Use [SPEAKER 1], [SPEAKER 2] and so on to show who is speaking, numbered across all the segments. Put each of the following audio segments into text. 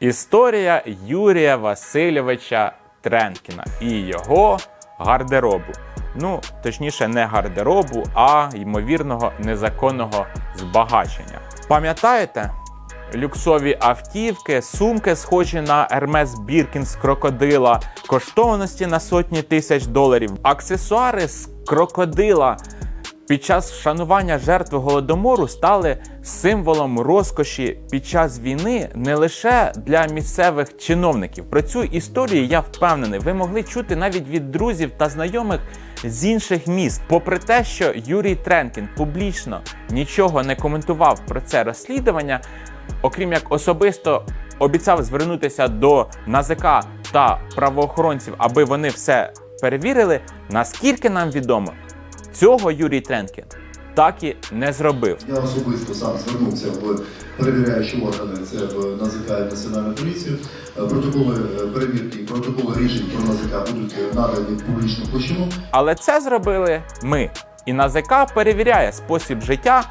[SPEAKER 1] Історія Юрія Васильовича Тренкіна і його гардеробу. Ну, точніше, не гардеробу, а ймовірного незаконного збагачення. Пам'ятаєте? Люксові автівки, сумки, схожі на Hermes Birkin з крокодила, коштовності на сотні тисяч доларів, аксесуари з крокодила під час вшанування жертви голодомору стали символом розкоші під час війни не лише для місцевих чиновників. Про цю історію я впевнений, ви могли чути навіть від друзів та знайомих з інших міст. Попри те, що Юрій Тренкін публічно нічого не коментував про це розслідування, окрім як особисто обіцяв звернутися до НАЗК та правоохоронців, аби вони все перевірили. Наскільки нам відомо, цього Юрій Тренкін так і не зробив.
[SPEAKER 2] Я особисто сам звернувся в перевіряючі органи, це в НАЗК і Національну поліцію. Е, Протоколи е, перевірки, протоколи рішень про НАЗК будуть е, надані в публічну площину.
[SPEAKER 1] Але це зробили ми. І НАЗК перевіряє спосіб життя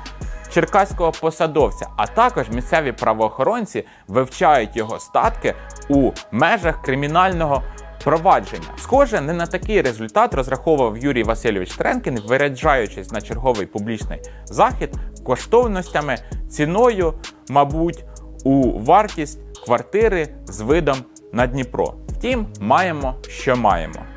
[SPEAKER 1] черкаського посадовця, а також місцеві правоохоронці вивчають його статки у межах кримінального провадження. Схоже, не на такий результат розраховував Юрій Васильович Тренкін, виряджаючись на черговий публічний захід коштовностями ціною, мабуть, у вартість квартири з видом на Дніпро. Втім, маємо, що маємо.